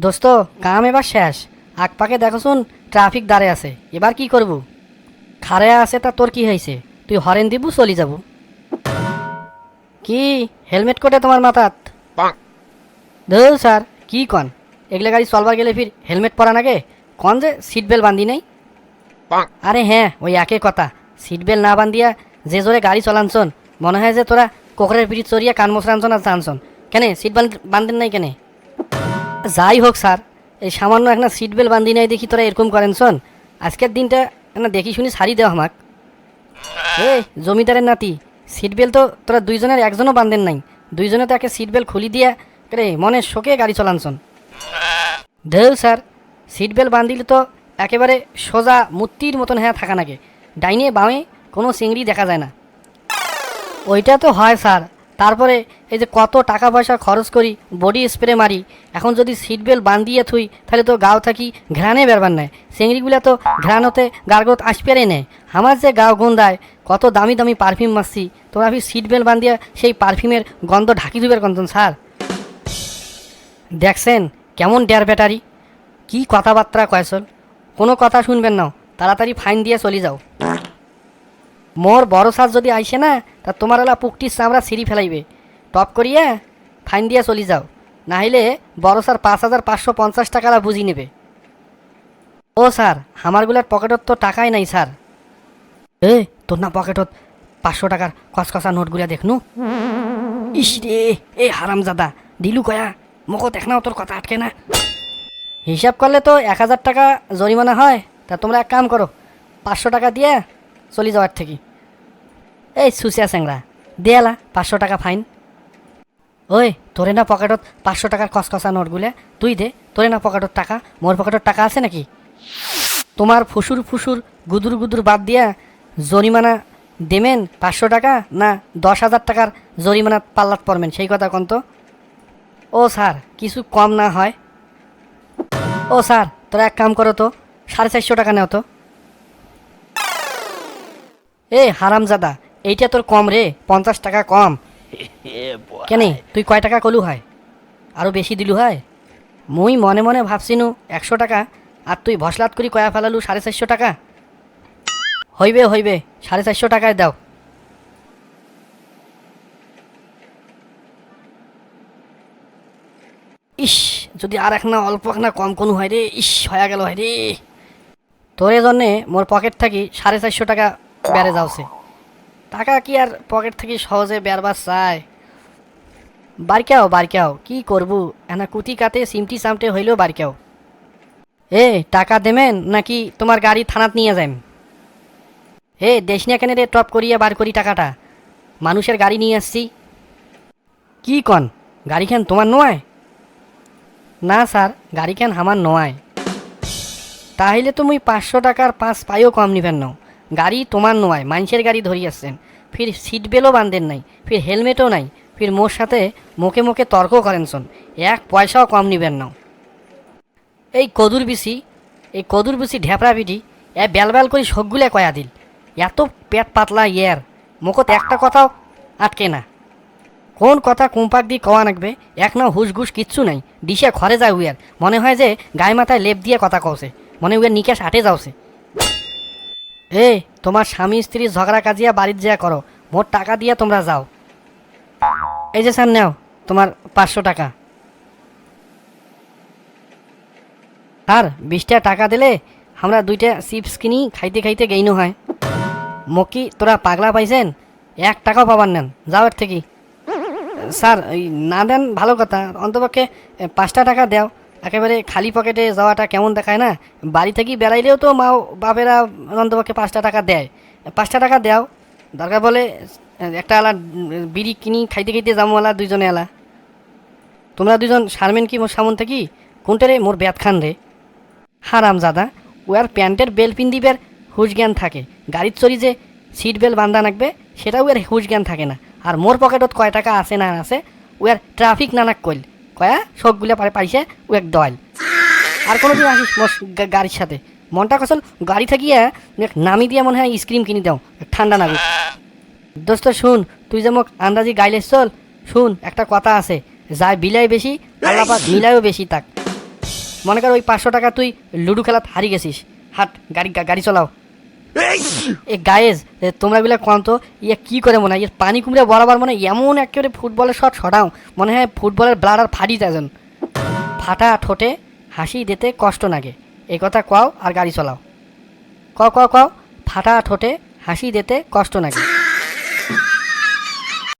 দোস্ত কাম এবার শেষ। আগ পাকে দেখো শুন ট্রাফিক দাঁড়ে আছে। এবার কি করব? খারে আছে তা তোর কি হয়েছে? তুই হরেন দিবু চলি যাব। কি? হেলমেট কোটে তোমার মাথাত? ধর স্যার কি কন? এগুলো গাড়ি চলবার গেলে ফির হেলমেট পরা নাগে কন যে সিট বেল্ট বান্ধি নাই? আরে হ্যাঁ ওই একই কথা। সিট বেল্ট না বান্ধিয়া যে জোরে গাড়ি চলানছন মনে হয় যে তোরা কোকরের পিঠি চড়িয়া কান মশরানছন আর জানছন কেনে? সিট বেল্ট বান্ধেন নাই কেনে? যাই হোক স্যার, এই সামান্য একটা সিট বেল্ট বান্ধি নাই দেখি তোরা এরকম করেন শোন। আজকের দিনটা না দেখি শুনি সারি দেওয়া আমাক। এ জমিদারের নাতি সিট বেল্ট তো তোরা দুইজনের একজনও বান্ধেন নাই। দুইজনে তো একে সিট বেল্ট খুলি দিয়া রে মনে শোকে গাড়ি চলান চলানছন ঢেউ স্যার সিট বেল্ট বান্ধিলে তো একেবারে সোজা মূর্তির মতন হ্যাঁ থাকা নাগে। ডাইনে বামে কোনো চিংড়ি দেখা যায় না। ওইটা তো হয় স্যার তারপরে এই যে কত টাকা পয়সা খরচ করি, বডি স্প্রে মারি, এখন যদি সিট বেল্ট বান্ধিয়ে থুই, তাহলে তো গাও থাকি ঘ্রাণে বেরবার নেয় চিংড়িগুলো তো ঘ্রাণ হতে গার্গত আসপেরে নেয় আমার যে গাও গন্ধায়, কত দামি দামি পারফিউম মারছি তোমরা ফির সিট বেল্ট বান্ধিয়া সেই পারফিউমের গন্ধ ঢাকি দুবের কন্তন স্যার। দেখছেন কেমন ডেয়ার ব্যাটারি কি কথাবার্তা কয়েছল কোনো কথা শুনবেন না, তাড়াতাড়ি ফাইন দিয়ে চলে যাও। মোর বড় সাজ যদি আইসে না, তা তোমার এলা পুকটির চামড়া সিঁড়ি ফেলাইবে। টপ করিয়া ফাইন দিয়ে চলি যাও। না হইলে বড় স্যার পাঁচ হাজার পাঁচশো পঞ্চাশ টাকা বুঝি নেবে। ও স্যার আমারগুলার পকেটত তো টাকাই নাই স্যার। এ, তোর না পকেটত পাঁচশো টাকার কসকসা নোটগুলা দেখনু? ইস রে, এ হারামজাদা, দিলু কয়া মকো দেখ না তোর কথা আটকে না। হিসাব করলে তো এক হাজার টাকা জরিমানা হয়, তা তোমরা এক কাম করো, পাঁচশো টাকা দিয়ে চলে যাওয়ার থেকে। এই সুসিয়া স্যাংরা দেয়ালা পাঁচশো টাকা ফাইন। ওই, তোরে না পকেটত পাঁচশো টাকার কসকসা নোটগুলো তুই দে, তোরে না পকেটত টাকা মোর পকেটত টাকা আছে নাকি? তোমার ফুসুর ফুসুর গুদুর গুদুর বাদ দিয়া জরিমানা দেবেন পাঁচশো টাকা না দশ হাজার টাকার জরিমানা পাল্লাত পড়বেন সেই কথা কন তো। ও স্যার, কিছু কম না হয়। ও স্যার, তোরা এক কাম করো তো, সাড়ে চারশো টাকা নেও তো। এ হারামজাদা এইটা তোর কম রে পঞ্চাশ টাকা কম। কেনে তুই কয় টাকা কলু হয়? আরও বেশি দিলু হয়? মুই মনে মনে ভাবছিনু একশো টাকা আর তুই ভসলাত করি কয়া ফেলালু সাড়ে চারশো টাকা। হইবে হইবে সাড়ে চারশো টাকায় দাও। ইস যদি আর এক না অল্প এক না কম কোনো হয় রে ইস হয়ে গেল হয় রে। তোর জন্যে মোর পকেট থাকি সাড়ে চারশো টাকা বেড়ে যাওছে। টাকা কি আর পকেট থেকে সহজে বেরবার চায় বারকাও বারকাও কি করবু? এনা কুতি কাতে সিমটি সামটে হইলেও বারকাও এ, টাকা দেবেন নাকি তোমার গাড়ি থানাত নিয়ে যাইম? এ, দেশ না কেন রে টপ করিয়া বার করি টাকাটা? মানুষের গাড়ি নিয়ে আসছি। কি কন গাড়িখান তোমার নয় না স্যার গাড়িখান আমার নয় তাহলে তো মুই পাঁচশো টাকার পাঁচ পাইও কম নিবেন নাও। গাড়ি তোমার নয় মানুষের গাড়ি ধরি আসছেন ফির সিট বেলও বান্ধেন নাই, ফির হেলমেটও নাই, ফির মোর সাথে মুখে মুখে তর্ক করেন শোন, এক পয়সাও কম নিবেন নাও এই কদুর বিসি এই কদুর বিসি ঢেপড়া পিটি এ বেল করে সবগুলো কয়া দিল। এত পেট পাতলা ইয়ার, মুখত একটা কথাও আটকে না। কোন কথা কুম্পাক দিয়ে কওয়া নাকবে এক না হুস ঘুস কিচ্ছু নাই, দিশে ঘরে যায় উয়ার মনে হয় যে গায়ে মাথায় লেপ দিয়ে কথা কওছে, মনে উয়ার নিকেশ আটে যাওছে। এ তোমার স্বামী, স্ত্রী ঝগড়া কাজিয়া বাড়ির যা করো। মোট টাকা দিয়ে তোমরা যাও। এই যে স্যার, নাও, তোমার পাঁচশো টাকা। স্যার, বিশটা টাকা দিলে আমরা দুইটা চিপস কিনি, খাইতে খাইতে গেইনো হয়। মকি, তোরা পাগলা পাইছেন? এক টাকাও পাবার নেন। যাও এর থেকে। স্যার না দেন, ভালো কথা। অন্তপক্ষে পাঁচটা টাকা দেও। একেবারে খালি পকেটে যাওয়াটা কেমন দেখায় না? বাড়ি থেকে বেড়াইলেও তো মা বাপেরা অন্তপক্ষে পাঁচটা টাকা দেয়। পাঁচটা টাকা দেও। দরকার বলে একটা আলা বিড়ি কিনি, খাইতে খাইতে যাব আলা, দুইজনে আলা। তোমরা দুজন সারমেন কি মোর সামন থেকে কোনটা রে মোর ব্যাত খান রে? হারাম জাদা, ও আর প্যান্টের বেল পিন দিবের হুশ জ্ঞান থাকে। গাড়ির চড়ি যে সিট বেল বান্ধা নাকবে, সেটাও এর হুশ জ্ঞান থাকে না। আর মোর পকেটত কয় টাকা আছে না আছে, ও আর ট্রাফিক নানাক কইল। কয়া সবগুলা পারে পাইছে ও এক দয়াল আর কোনো দিন আসিস গাড়ির সাথে। মনটা কসল গাড়ি থাকিয়া নামি দিয়া মনে হয় স্ক্রিম কিনি দাও ঠান্ডা নাগুক দোস্ত, শুন, তুই যে মোক আন্দাজি গাইলে চল। শুন, একটা কথা আছে, যায় বিলাই বেশি, আল্লাপাক মিলাইও বেশি তাক। মনে কর ওই পাঁচশো টাকা তুই লুডু খেলাত হারি গেছিস। হাট, গাড়ি গাড়ি চালাও। এ গায়েজ তোমরা গুলা কন্ত ইয়ে কি করে মনে হয়? ইয়ে পানি কুমড়ে বরাবর মনে এমন একেবারে ফুটবলের শট ছড়াও, মনে হয় ফুটবলের ব্লাড আর ফাটি যাজন ফাটা ঠোঁটে হাসি দিতে কষ্ট লাগে। এই কথা কও আর গাড়ি চলাও। ক ক ক ফাটা ঠোঁটে হাসি দিতে কষ্ট লাগে।